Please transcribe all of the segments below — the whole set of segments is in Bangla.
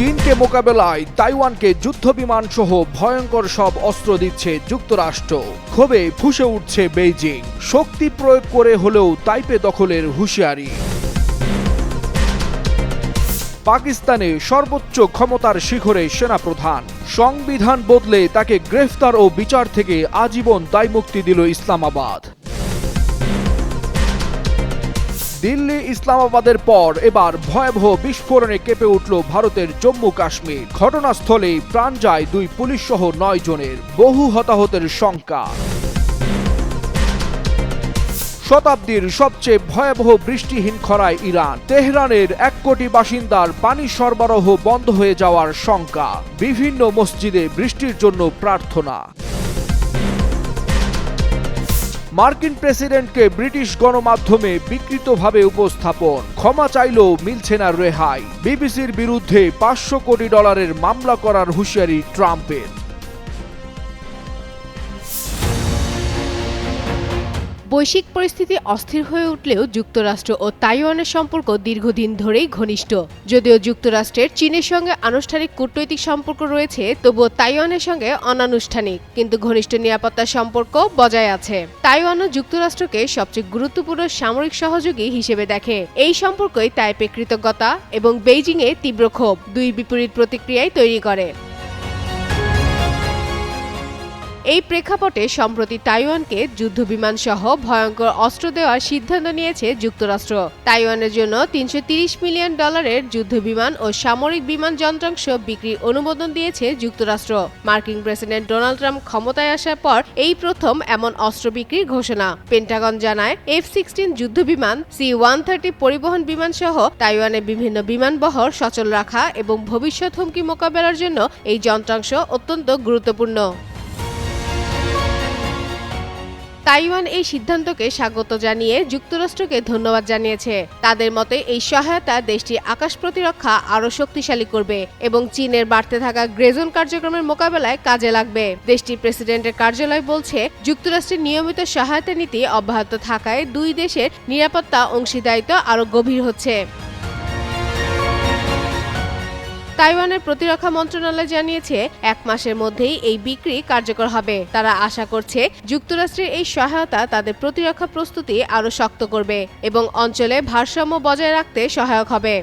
চীনকে মোকাবেলায় তাইওয়ানকে যুদ্ধবিমান সহ ভয়ঙ্কর সব অস্ত্র দিচ্ছে যুক্তরাষ্ট্র। ক্ষোভে ফুসে উঠছে বেইজিং। শক্তি প্রয়োগ করে হলেও তাইপে দখলের হুঁশিয়ারি। পাকিস্তানে সর্বোচ্চ ক্ষমতার শিখরে সেনাপ্রধান। সংবিধান বদলে তাকে গ্রেফতার ও বিচার থেকে আজীবন দায়মুক্তি দিল ইসলামাবাদ। দিল্লি ইসলামাবাদের পর এবার ভয়াবহ বিস্ফোরণে কেঁপে উঠল ভারতের জম্মু কাশ্মীর। ঘটনাস্থলে প্রাণ যায় দুই পুলিশ সহ নয় জনের। বহু হতাহতের শঙ্কা শতাব্দীর সবচেয়ে ভয়াবহ বৃষ্টিহীন খরায় ইরান। তেহরানের এক কোটি বাসিন্দার পানি সরবরাহ বন্ধ হয়ে যাওয়ার শঙ্কা। বিভিন্ন মসজিদে বৃষ্টির জন্য প্রার্থনা। মার্কিন প্রেসিডেন্টকে ব্রিটিশ গণমাধ্যমে বিকৃতভাবে উপস্থাপন। ক্ষমা চাইলেও মিলছে না রেহাই। বিবিসির বিরুদ্ধে পাঁচশো কোটি ডলারের মামলা করার হুঁশিয়ারি ট্রাম্পের। বৈশ্বিক পরিস্থিতি অস্থির হয়ে উঠলেও যুক্তরাষ্ট্র ও তাইওয়ানের সম্পর্ক দীর্ঘদিন ধরেই ঘনিষ্ঠ। যদিও যুক্তরাষ্ট্রের চীনের সঙ্গে আনুষ্ঠানিক কূটনৈতিক সম্পর্ক রয়েছে, তবুও তাইওয়ানের সঙ্গে অনানুষ্ঠানিক, কিন্তু ঘনিষ্ঠ নিরাপত্তা সম্পর্ক বজায় আছে। তাইওয়ানও যুক্তরাষ্ট্রকে সবচেয়ে গুরুত্বপূর্ণ সামরিক সহযোগী হিসেবে দেখে। এই সম্পর্কই তাইপে কৃতজ্ঞতা এবং বেইজিংয়ে তীব্র ক্ষোভ, দুই বিপরীত প্রতিক্রিয়ায় তৈরি করে। এই প্রেক্ষাপটে সম্প্রতি তাইওয়ানকে যুদ্ধবিমান সহ ভয়ঙ্কর অস্ত্র দেওয়ার সিদ্ধান্ত নিয়েছে যুক্তরাষ্ট্র। তাইওয়ানের জন্য তিনশো মিলিয়ন ডলারের যুদ্ধবিমান ও সামরিক বিমান যন্ত্রাংশ বিক্রির অনুমোদন দিয়েছে যুক্তরাষ্ট্র। মার্কিন প্রেসিডেন্ট ডোনাল্ড ট্রাম্প ক্ষমতায় আসার পর এই প্রথম এমন অস্ত্র বিক্রির ঘোষণা। পেন্টাগন জানায়, এফ সিক্সটিন যুদ্ধবিমান, সি ওয়ান থার্টি পরিবহন বিমান সহ তাইওয়ানে বিভিন্ন বিমানবহর সচল রাখা এবং ভবিষ্যৎ হুমকি মোকাবেলার জন্য এই যন্ত্রাংশ অত্যন্ত গুরুত্বপূর্ণ। তাইওয়ান এই সিদ্ধান্তকে স্বাগত জানিয়ে যুক্তরাষ্ট্রকে ধন্যবাদ জানিয়েছে। তাদের মতে, এই সহায়তা দেশটির আকাশ প্রতিরক্ষা আরও শক্তিশালী করবে এবং চীনের বাড়তে থাকা গ্রেজন কার্যক্রমের মোকাবেলায় কাজে লাগবে। দেশটির প্রেসিডেন্টের কার্যালয় বলছে, যুক্তরাষ্ট্রের নিয়মিত সহায়তা নীতি অব্যাহত থাকায় দুই দেশের নিরাপত্তা অংশীদারিত্ব আরও গভীর হচ্ছে। তাইওয়ানের প্রতিরক্ষা মন্ত্রণালয় জানিয়েছে, এক মাসের মধ্যেই এই বিক্রি কার্যকর হবে। তারা আশা করছে, যুক্তরাষ্ট্রের এই সহায়তা তাদের প্রতিরক্ষা প্রস্তুতি আরও শক্ত করবে এবং অঞ্চলে ভারসাম্য বজায় রাখতে সহায়ক হবে।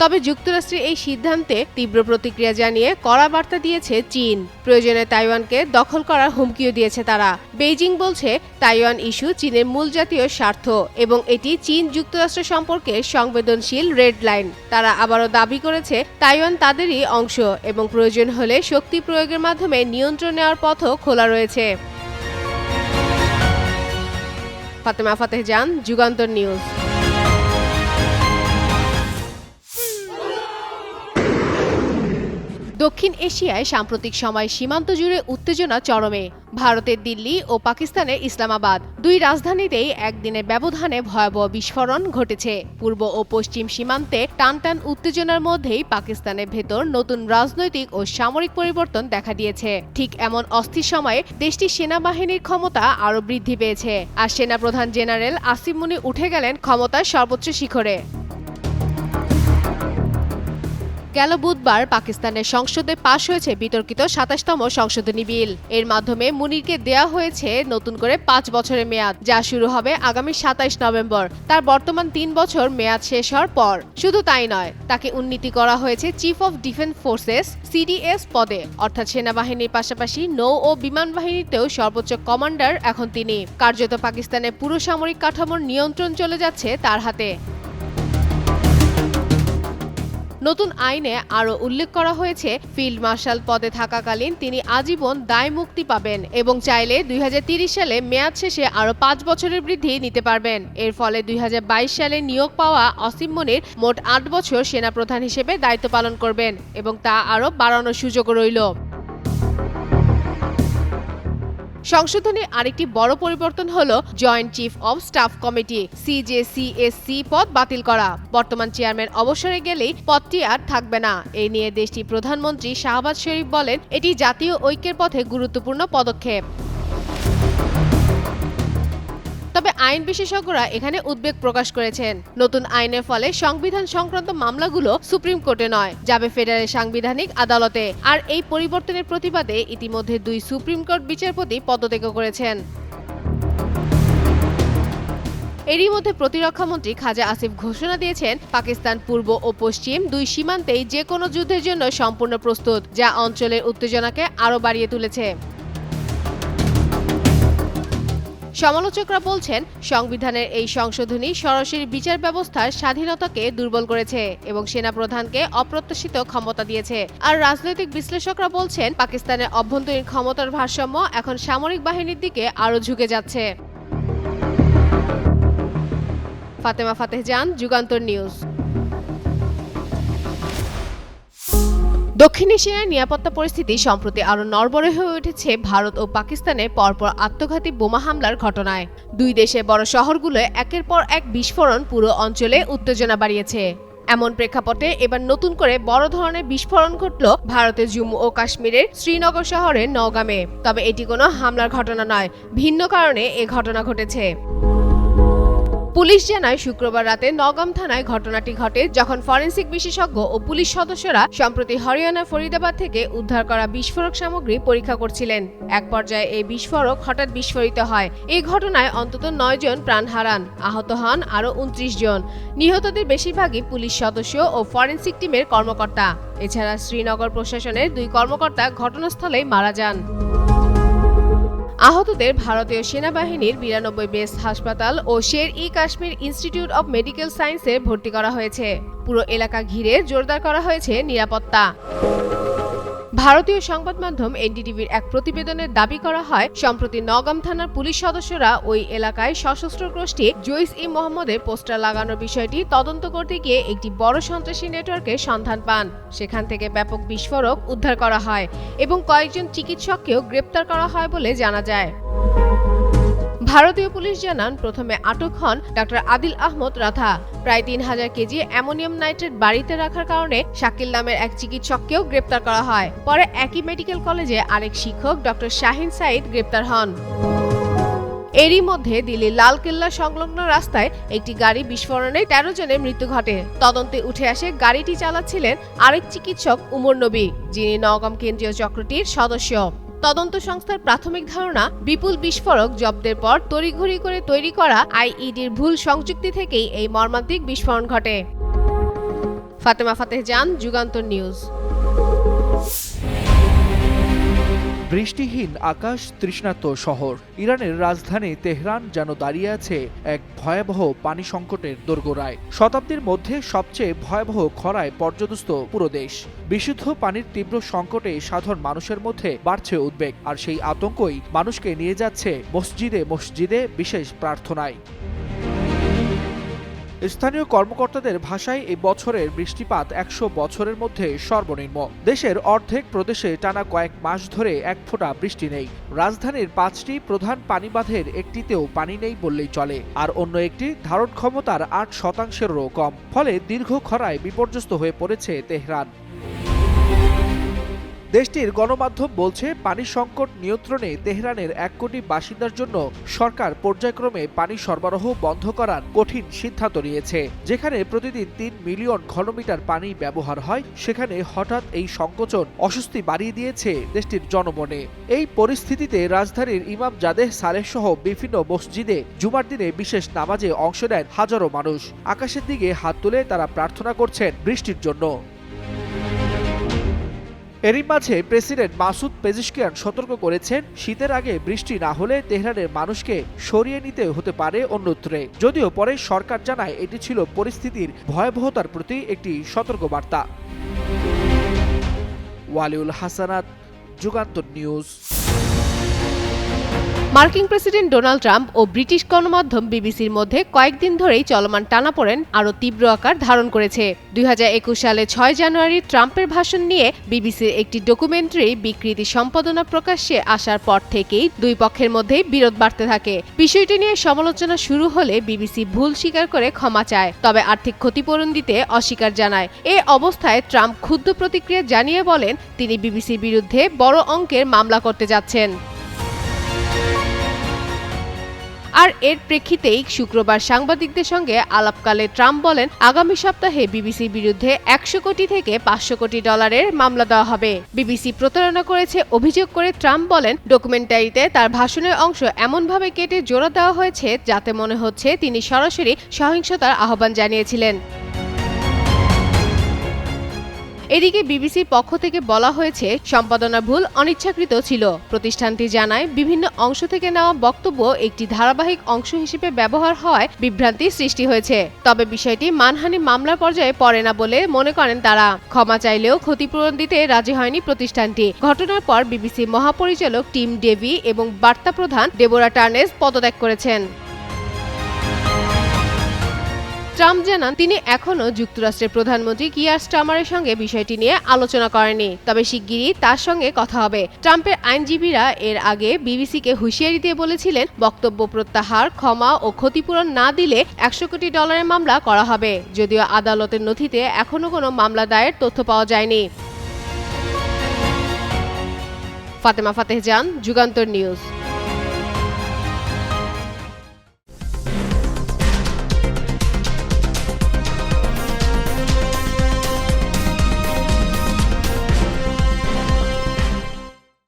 তবে যুক্তরাষ্ট্রের এই সিদ্ধান্তে তীব্র প্রতিক্রিয়া জানিয়ে কড়া বার্তা দিয়েছে চীন। প্রয়োজনে তাইওয়ানকে দখল করার হুমকিও দিয়েছে তারা। বেইজিং বলছে, তাইওয়ান ইস্যু চীনের মূল জাতীয় স্বার্থ এবং এটি চীন যুক্তরাষ্ট্র সম্পর্কে সংবেদনশীল রেড লাইন। তারা আবারও দাবি করেছে, তাইওয়ান তাদেরই অংশ এবং প্রয়োজন হলে শক্তি প্রয়োগের মাধ্যমে নিয়ন্ত্রণ নেওয়ার পথও খোলা রয়েছে। ফাতেমা ফাতেহ জান, যুগান্তর নিউজ। দক্ষিণ এশিয়ায় সাম্প্রতিক সময় সীমান্ত জুড়ে উত্তেজনা চরমে। ভারতের দিল্লি ও পাকিস্তানের ইসলামাবাদ, দুই রাজধানীতেই একদিনের ব্যবধানে ভয়াবহ বিস্ফোরণ ঘটেছে। পূর্ব ও পশ্চিম সীমান্তে টানটান উত্তেজনার মধ্যেই পাকিস্তানের ভেতর নতুন রাজনৈতিক ও সামরিক পরিবর্তন দেখা দিয়েছে। ঠিক এমন অস্থির সময়ে দেশটির সেনাবাহিনীর ক্ষমতা আরও বৃদ্ধি পেয়েছে। আর সেনাপ্রধান জেনারেল আসিম মুনি উঠে গেলেন ক্ষমতার সর্বোচ্চ শিখরে। গেল বুধবার পাকিস্তানের সংসদে পাশ হয়েছে বিতর্কিত সাতাশতম সংশোধনী বিল। এর মাধ্যমে মুনিরকে দেয়া হয়েছে নতুন করে পাঁচ বছরের মেয়াদ, যা শুরু হবে আগামী সাতাইশ নভেম্বর। তার বর্তমান তিন বছর মেয়াদ শেষ হওয়ার পর। শুধু তাই নয়, তাকে উন্নীতি করা হয়েছে chief of defence forces CDS পদে। অর্থাৎ সেনাবাহিনীর পাশাপাশি নৌ ও বিমান বাহিনীতেও সর্বোচ্চ কমান্ডার এখন তিনি। কার্যত পাকিস্তানের পুরো সামরিক কাঠামোর নিয়ন্ত্রণ চলে যাচ্ছে তার হাতে। নতুন আইনে আরও উল্লেখ করা হয়েছে, ফিল্ড মার্শাল পদে থাকাকালীন তিনি আজীবন দায় মুক্তি পাবেন এবং চাইলে দুই সালে মেয়াদ শেষে আরও পাঁচ বছরের বৃদ্ধি নিতে পারবেন। এর ফলে দুই হাজার বাইশ সালে নিয়োগ পাওয়া অসীম মনির মোট আট বছর সেনাপ্রধান হিসেবে দায়িত্ব পালন করবেন এবং তা আরও বাড়ানোর সুযোগ রইল। সংশোধনের আরেকটি বড় পরিবর্তন হল joint chief of staff committee CJCSC পদ বাতিল করা। বর্তমান চেয়ারম্যান অবসরে গেলেই পদটি আর থাকবে না। এই নিয়ে দেশটির প্রধানমন্ত্রী শাহবাজ শরীফ বলেন, এটি জাতীয় ঐক্যের পথে গুরুত্বপূর্ণ পদক্ষেপ। তবে আইন বিশেষজ্ঞরা এখানে উদ্বেগ প্রকাশ করেছেন। নতুন আইনের ফলে সংবিধান সংক্রান্ত মামলাগুলো সুপ্রিম কোর্টে নয়, যাবে ফেডারেল সাংবিধানিক আদালতে। আর এই পরিবর্তনের প্রতিবাদে ইতিমধ্যে দুই সুপ্রিম কোর্ট বিচারপতি পদত্যাগ করেছেন। এরই মধ্যে প্রতিরক্ষামন্ত্রী খাজা আসিফ ঘোষণা দিয়েছেন, পাকিস্তান পূর্ব ও পশ্চিম দুই সীমান্তেই যে কোনো যুদ্ধের জন্য সম্পূর্ণ প্রস্তুত, যা অঞ্চলের উত্তেজনাকে আরও বাড়িয়ে তুলেছে। সমালোচকরা বলছেন, সংবিধানের এই সংশোধনী সরাসরি বিচার ব্যবস্থার স্বাধীনতাকে দুর্বল করেছে এবং সেনা প্রধানকে অপ্রত্যাশিত ক্ষমতা দিয়েছে। আর রাজনৈতিক বিশ্লেষকরা বলছেন, পাকিস্তানের অভ্যন্তরীণ ক্ষমতার ভারসাম্য এখন সামরিক বাহিনীর দিকে আরও ঝুঁকে যাচ্ছে। ফাতেমা ফাতেহ জান, যুগান্তর নিউজ। দক্ষিণ এশিয়ার নিরাপত্তা পরিস্থিতি সম্প্রতি আরও নড়বড়ে হয়ে উঠেছে ভারত ও পাকিস্তানে পরপর আত্মঘাতী বোমা হামলার ঘটনায়। দুই দেশের বড় শহরগুলোয় একের পর এক বিস্ফোরণ পুরো অঞ্চলে উত্তেজনা বাড়িয়েছে। এমন প্রেক্ষাপটে এবার নতুন করে বড় ধরনের বিস্ফোরণ ঘটল ভারতের জম্মু ও কাশ্মীরের শ্রীনগর শহরের নওগামে। তবে এটি কোনো হামলার ঘটনা নয়, ভিন্ন কারণে এ ঘটনা ঘটেছে। পুলিশ জানায়, শুক্রবার রাতে নগম থানায় ঘটনাটি ঘটে, যখন ফরেন্সিক বিশেষজ্ঞ ও পুলিশ সদস্যরা সম্প্রতি হরিয়ানার ফরিদাবাদ থেকে উদ্ধার করা বিস্ফোরক সামগ্রী পরীক্ষা করছিলেন। এক পর্যায়ে এই বিস্ফোরক হঠাৎ বিস্ফোরিত হয়। এই ঘটনায় অন্তত নয় জন প্রাণ হারান, আহত হন আরও উনত্রিশ জন। নিহতদের বেশিরভাগই পুলিশ সদস্য ও ফরেন্সিক টিমের কর্মকর্তা। এছাড়া শ্রীনগর প্রশাসনের দুই কর্মকর্তা ঘটনাস্থলেই মারা যান। আহতদের ভারতীয় সেনাবাহিনীর বিরানব্বই বেস হাসপাতাল ও Sher e Kashmir institute of medical সায়েন্সে ভর্তি করা হয়েছে। পুরো এলাকা ঘিরে জোরদার করা হয়েছে নিরাপত্তা। ভারতীয় সংবাদ মাধ্যম এনডিটিভির এক প্রতিবেদনে দাবি করা হয়, সম্প্রতি নগম থানার পুলিশ সদস্যরা ওই এলাকায় সশস্ত্র গোষ্ঠী জৈস ই মোহাম্মদের পোস্টার লাগানোর বিষয়টি তদন্ত করতে গিয়ে একটি বড় সন্ত্রাসী নেটওয়ার্কের সন্ধান পান। সেখান থেকে ব্যাপক বিস্ফোরক উদ্ধার করা হয় এবং কয়েকজন চিকিৎসককেও গ্রেপ্তার করা হয় বলে জানা যায়। ভারতীয় পুলিশ জানান, প্রথমে আটক হন ডক্টর আদিল আহমদ রাধা। প্রায় তিন হাজার কেজি অ্যামোনিয়াম নাইট্রেট বাড়িতে রাখার কারণে শাকিল নামের এক চিকিৎসককেও গ্রেপ্তার করা হয়। পরে একই মেডিকেল কলেজে আরেক শিক্ষক, ডক্টর শাহিন সাইদ গ্রেপ্তার হন। এরই মধ্যে দিল্লির লালকেল্লা সংলগ্ন রাস্তায় একটি গাড়ি বিস্ফোরণে তেরো জনের মৃত্যু ঘটে। তদন্তে উঠে আসে, গাড়িটি চালাচ্ছিলেন আরেক চিকিৎসক উমর নবী, যিনি নওগাম কেন্দ্রীয় চক্রটির সদস্য। তদন্ত সংস্থার প্রাথমিক ধারণা, বিপুল বিস্ফোরক জব্দের পর তড়িঘড়ি করে তৈরি করা আইইডির ভুল সংযুক্তি থেকেই এই মর্মান্তিক বিস্ফোরণ ঘটে। ফাতেমা ফাতেহ জান, যুগান্তর নিউজ। বৃষ্টিহীন আকাশ তৃষ্ণার্ত শহর। ইরানের রাজধানী তেহরান যেন দাঁড়িয়ে আছে এক ভয়াবহ পানি সংকটের দোরগোড়ায়। শতাব্দীর মধ্যে সবচেয়ে ভয়াবহ খরায় পর্যদস্ত পুরো দেশ। বিশুদ্ধ পানির তীব্র সংকটে সাধারণ মানুষের মধ্যে বাড়ছে উদ্বেগ, আর সেই আতঙ্কই মানুষকে নিয়ে যাচ্ছে মসজিদে মসজিদে বিশেষ প্রার্থনায়। স্থানীয় কর্মকর্তাদের ভাষায় এই বছরের বৃষ্টিপাত একশো বছরের মধ্যে সর্বনিম্ন। দেশের অর্ধেক প্রদেশে টানা কয়েক মাস ধরে এক ফোঁটা বৃষ্টি নেই। রাজধানীর পাঁচটি প্রধান পানিবাঁধের একটিতেও পানি নেই বললেই চলে। আর অন্য একটি ধারণ ক্ষমতার আট শতাংশেরও কম। ফলে দীর্ঘ খরায় বিপর্যস্ত হয়ে পড়েছে তেহরান। দেশটির গণমাধ্যম বলছে, পানি সংকট নিয়ন্ত্রণে তেহরানের এক কোটি বাসিন্দার জন্য সরকার পর্যায়ক্রমে পানি সরবরাহ বন্ধ করার কঠিন সিদ্ধান্ত নিয়েছে। যেখানে প্রতিদিন তিন মিলিয়ন ঘনমিটার পানি ব্যবহার হয়, সেখানে হঠাৎ এই সংকোচন অস্বস্তি বাড়িয়ে দিয়েছে দেশটির জনমনে। এই পরিস্থিতিতে রাজধানীর ইমাম জাদেহ সালেহ সহ বিভিন্ন মসজিদে জুমার দিনে বিশেষ নামাজে অংশ নেন হাজারো মানুষ। আকাশের দিকে হাত তুলে তারা প্রার্থনা করছেন বৃষ্টির জন্য। এরই মাঝে প্রেসিডেন্ট মাসুদ পেজিশকিয়ান সতর্ক করেছেন, শীতের আগে বৃষ্টি না হলে তেহরানের মানুষকে সরিয়ে নিতে হতে পারে অন্যত্রে। যদিও পরে সরকার জানায় এটি ছিল পরিস্থিতির ভয়াবহতার প্রতি একটি সতর্কবার্তা। ওয়ালিউল হাসানাত, যুগান্তর নিউজ। মার্কিন প্রেসিডেন্ট ডোনাল্ড ট্রাম্প ও ব্রিটিশ গণমাধ্যম বিবিসির মধ্যে কয়েকদিন ধরেই চলমান টানাপোড়েন আরও তীব্র আকার ধারণ করেছে। দুই হাজার একুশ সালে ছয় জানুয়ারি ট্রাম্পের ভাষণ নিয়ে বিবিসির একটি ডকুমেন্টারি বিকৃতি সম্পাদনা প্রকাশ্যে আসার পর থেকেই দুই পক্ষের মধ্যেই বিরোধ বাড়তে থাকে। বিষয়টি নিয়ে সমালোচনা শুরু হলে বিবিসি ভুল স্বীকার করে ক্ষমা চায়, তবে আর্থিক ক্ষতিপূরণ দিতে অস্বীকার জানায়। এ অবস্থায় ট্রাম্প ক্ষুদ্র প্রতিক্রিয়া জানিয়ে বলেন, তিনি বিবিসির বিরুদ্ধে বড় অঙ্কের মামলা করতে যাচ্ছেন। আর এর প্রেক্ষিতেই শুক্রবার সাংবাদিকদের সঙ্গে আলাপকালে ট্রাম্প বলেন, আগামী সপ্তাহে বিবিসির বিরুদ্ধে একশো কোটি থেকে পাঁচশো কোটি ডলারের মামলা দেওয়া হবে। বিবিসি প্রতারণা করেছে, অভিযোগ করে ট্রাম্প বলেন, ডকুমেন্টারিতে তার ভাষণের অংশ এমনভাবে কেটে জোড়া দেওয়া হয়েছে যাতে মনে হচ্ছে তিনি সরাসরি সহিংসতার আহ্বান জানিয়েছিলেন। এদিকে বিবিসির পক্ষ থেকে বলা হয়েছে, সম্পাদনা ভুল অনিচ্ছাকৃত ছিল। প্রতিষ্ঠানটি জানায়, বিভিন্ন অংশ থেকে নেওয়া বক্তব্য একটি ধারাবাহিক অংশ হিসেবে ব্যবহার হওয়ায় বিভ্রান্তি সৃষ্টি হয়েছে। তবে বিষয়টি মানহানি মামলার পর্যায়ে পড়ে না বলে মনে করেন তারা। ক্ষমা চাইলেও ক্ষতিপূরণ দিতে রাজি হয়নি প্রতিষ্ঠানটি। ঘটনার পর বিবিসি মহাপরিচালক টিম ডেভি এবং বার্তা প্রধান ডেবোরা টার্নেস পদত্যাগ করেছেন। ট্রাম্প জানান, তিনি এখনও যুক্তরাষ্ট্রের প্রধানমন্ত্রী কিয়ার স্টামারের সঙ্গে বিষয়টি নিয়ে আলোচনা করেনি তবে শিগগিরই তার সঙ্গে কথা হবে। ট্রাম্পের আইনজীবীরা এর আগে বিবিসিকে হুঁশিয়ারি দিয়ে বলেছিলেন, বক্তব্য প্রত্যাহার, ক্ষমা ও ক্ষতিপূরণ না দিলে একশো কোটি ডলারের মামলা করা হবে। যদিও আদালতের নথিতে এখনও কোনো মামলা দায়ের তথ্য পাওয়া যায়নি। ফাতেমা ফাতেহ জান, যুগান্তর নিউজ।